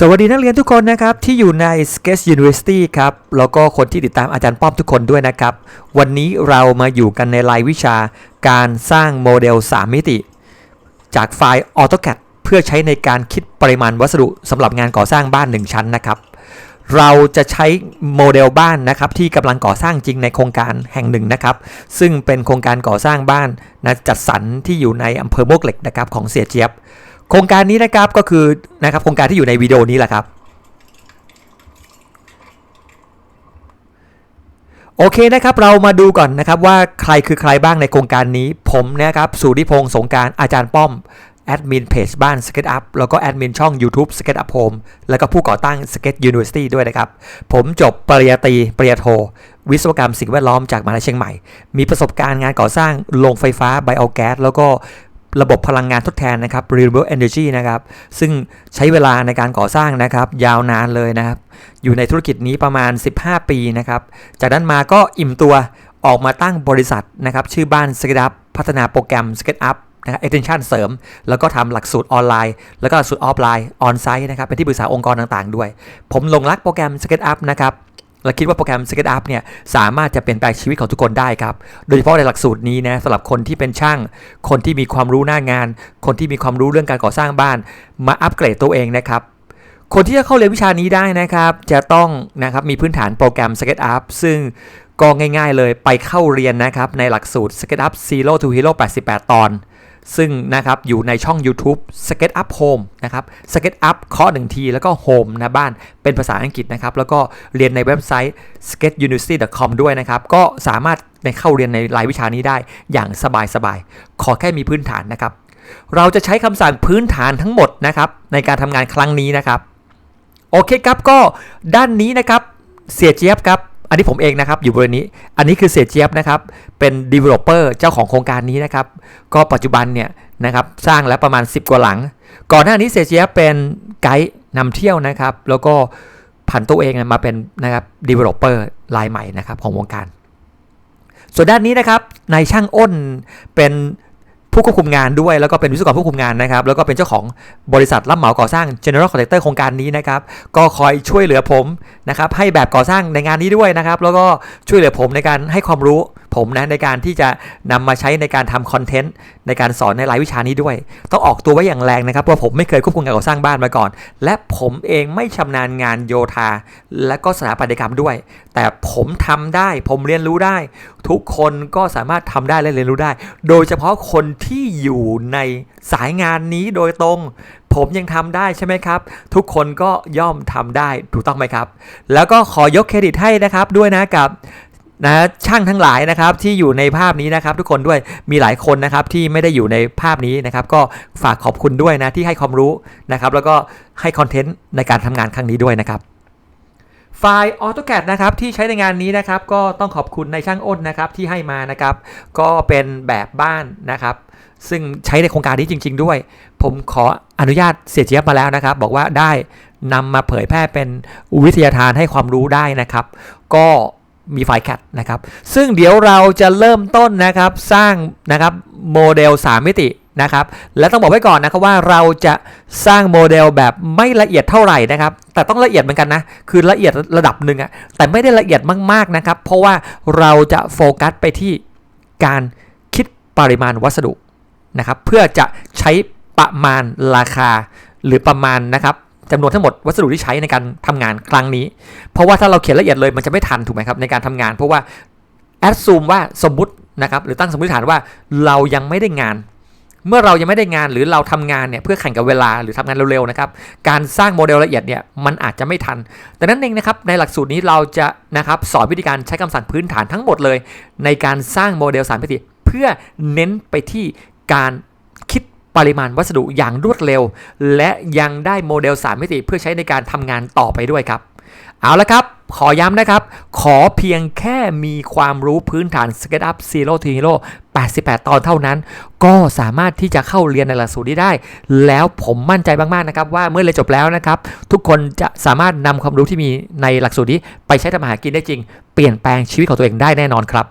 สวัสดีนักเรียนทุกคนนะครับที่อยู่ใน Sketch University ครับแล้วก็คนที่ติดตามอาจารย์ป้อมทุกคนด้วยนะครับ วันนี้เรามาอยู่กันในรายวิชาการสร้างโมเดล 3 มิติ จากไฟล์ AutoCAD เพื่อใช้ในการคิดปริมาณวัสดุสำหรับงานก่อสร้างบ้าน 1 ชั้นนะครับ เราจะใช้โมเดลบ้านนะครับที่กำลังก่อสร้างจริงในโครงการแห่งหนึ่งนะครับ ซึ่งเป็นโครงการก่อสร้างบ้านนะจัดสรรที่อยู่ในอำเภอโมวกเหล็กนะครับของเสียเจี๊ยบ โครงการนี้นะครับก็คือนะครับโครงการที่อยู่ในวิดีโอนี้แหละครับโอเคนะครับเรามาดูก่อนนะครับว่าใครคือใครบ้างในโครงการนี้ ผมนะครับสุริพงษ์สงการอาจารย์ป้อมแอดมินเพจบ้าน Sketch Up แล้วก็แอดมินช่อง YouTube Sketch Up Home แล้วก็ผู้ก่อตั้ง Sketch University ด้วยนะครับ ผมจบปริญญาตรีปริญญาโท วิศวกรรมสิ่งแวดล้อมจากมหาวิทยาลัยเชียงใหม่ มีประสบการณ์งานก่อสร้างโรงไฟฟ้าไบโอแก๊สแล้วก็ ระบบพลังงานทดแทนนะครับ renewable energy นะครับ ซึ่งใช้เวลาในการก่อสร้างนะครับ ยาวนานเลยนะครับ อยู่ในธุรกิจนี้ประมาณ 15 ปีนะครับ จากนั้นมาก็อิ่มตัวออกมาตั้งบริษัทนะครับ ชื่อบ้าน s k e t Up พัฒนาโปรแกรม s k e t Up นะครับ extension เสริม แล้วก็ทำหลักสูตรออนไลน์ แล้วก็หลักสูตรออฟไลน์ออนไซต์นะครับ เป็นที่ปรึกษาองค์กรต่างๆ ด้วย ผมลงรักโปรแกรม s k e t Up นะครับ และคิดว่าโปรแกรม SketchUp เนี่ยสามารถจะเปลี่ยนแปลงชีวิตของทุกคนได้ครับ โดยเฉพาะในหลักสูตรนี้นะสำหรับคนที่เป็นช่าง คนที่มีความรู้หน้างาน คนที่มีความรู้เรื่องการก่อสร้างบ้าน มาอัปเกรดตัวเองนะครับ คนที่จะเข้าเรียนวิชานี้ได้นะครับ จะต้องนะครับมีพื้นฐานโปรแกรม SketchUp ซึ่งก็ง่ายๆเลยไปเข้าเรียนนะครับในหลักสูตร SketchUp Zero to Hero 88 ตอน ซึ่งนะครับอยู่ในช่อง YouTube SketchUp Home นะครับ SketchUp เคาะหนึ่งทีแล้วก็ Home นะบ้านเป็นภาษาอังกฤษนะครับ แล้วก็เรียนในเว็บไซต์ sketchuniversity.com ด้วยนะครับ ก็สามารถในเข้าเรียนในรายวิชานี้ได้อย่างสบายๆ ขอแค่มีพื้นฐานนะครับ เราจะใช้คำสั่งพื้นฐานทั้งหมดนะครับ ในการทำงานครั้งนี้นะครับ โอเคครับก็ด้านนี้นะครับเสียเจี๊ยบครับ อันนี้ผมเองนะครับอยู่บริเวณนี้ อันนี้คือเสียเจี๊ยบนะครับ เป็น developer เจ้าของโครงการนี้นะครับ ก็ปัจจุบันเนี่ยนะครับสร้างแล้วประมาณ 10 กว่าหลัง ก่อนหน้านี้เสียเจี๊ยบเป็นไกด์นำเที่ยวนะครับ แล้วก็ผันตัวเองมาเป็นนะครับ developer รายใหม่นะครับของวงการ ส่วนด้านนี้นะครับนายช่างอ้นเป็น ผู้ควบคุมงานด้วย แล้วก็เป็นวิศวกรควบคุมงานนะครับ แล้วก็เป็นเจ้าของบริษัทรับเหมาก่อสร้าง General Contractor โครงการนี้นะครับ ก็คอยช่วยเหลือผมนะครับ ให้แบบก่อสร้างในงานนี้ด้วยนะครับ แล้วก็ช่วยเหลือผมในการให้ความรู้ มนะในการที่จะนำมาใช้ในการทำคอนเทนต์ในการสอนในรายวิชานี้ด้วย ต้องออกตัวไว้อย่างแรงนะครับเพราะผมไม่เคยควบคุมการก่อสร้างบ้านมาก่อน และผมเองไม่ชำนาญงานโยธา และก็สถาปัตยกรรมด้วย แต่ผมทำได้ผมเรียนรู้ได้ ทุกคนก็สามารถทำได้และเรียนรู้ได้ โดยเฉพาะคนที่อยู่ในสายงานนี้โดยตรงผมยังทำได้ใช่ไหมครับ ทุกคนก็ย่อมทำได้ถูกต้องไหมครับ แล้วก็ขอยกเครดิตให้นะครับด้วยนะกับ นะช่างทั้งหลายนะครับที่อยู่ในภาพนี้นะครับ ทุกคนด้วยมีหลายคนนะครับที่ไม่ได้อยู่ในภาพนี้นะครับ ก็ฝากขอบคุณด้วยนะที่ให้ความรู้นะครับ แล้วก็ให้คอนเทนต์ในการทำงานครั้งนี้ด้วยนะครับไฟล์ AutoCAD นะครับที่ใช้ในงานนี้นะครับก็ต้องขอบคุณในช่างอ้นนะครับที่ให้มานะครับ ก็เป็นแบบบ้านนะครับ ซึ่งใช้ในโครงการนี้จริง ๆ ด้วย ผมขออนุญาตเสียเจี๊ยบมาแล้วนะครับ บอกว่าได้นำมาเผยแพร่เป็นวิทยาทานให้ความรู้ได้นะครับ ก็ มีไฟล์ CAD นะครับ ซึ่งเดี๋ยวเราจะเริ่มต้นนะครับสร้างนะครับโมเดล 3 มิตินะครับ และต้องบอกไว้ก่อนนะครับว่าเราจะสร้างโมเดลแบบไม่ละเอียดเท่าไหร่นะครับ แต่ต้องละเอียดเหมือนกันนะ คือละเอียดระดับหนึ่งอะแต่ไม่ได้ละเอียดมากๆนะครับ เพราะว่าเราจะโฟกัสไปที่การคิดปริมาณวัสดุนะครับ เพื่อจะใช้ประมาณราคาหรือประมาณนะครับ จำนวนทั้งหมดวัสดุที่ใช้ในการทำงานครั้งนี้ เพราะว่าถ้าเราเขียนละเอียดเลยมันจะไม่ทันถูกไหมครับในการทำงาน เพราะว่าแอดซูมว่าสมมตินะครับหรือตั้งสมมติฐานว่าเรายังไม่ได้งาน เมื่อเรายังไม่ได้งานหรือเราทำงานเนี่ยเพื่อแข่งกับเวลาหรือทำงานเร็วๆนะครับการสร้างโมเดลละเอียดเนี่ยมันอาจจะไม่ทันแต่นั้นเองนะครับในหลักสูตรนี้เราจะนะครับสอนวิธีการใช้คำสั่งพื้นฐานทั้งหมดเลย ในการสร้างโมเดลสามมิติเพื่อเน้นไปที่การ ปริมาณวัสดุอย่างรวดเร็ว และยังได้โมเดล 3 มิติเพื่อใช้ในการทำงานต่อไปด้วยครับ เอาละครับ ขอย้ำนะครับ ขอเพียงแค่มีความรู้พื้นฐาน SketchUp Zero to Hero 88 ตอนเท่านั้น ก็สามารถที่จะเข้าเรียนในหลักสูตรนี้ได้ แล้วผมมั่นใจมากๆนะครับ ว่าเมื่อเรียนจบแล้วนะครับ ทุกคนจะสามารถนำความรู้ที่มีในหลักสูตรนี้ ไปใช้ทำมาหากินได้จริง เปลี่ยนแปลงชีวิตของตัวเองได้แน่นอนครับ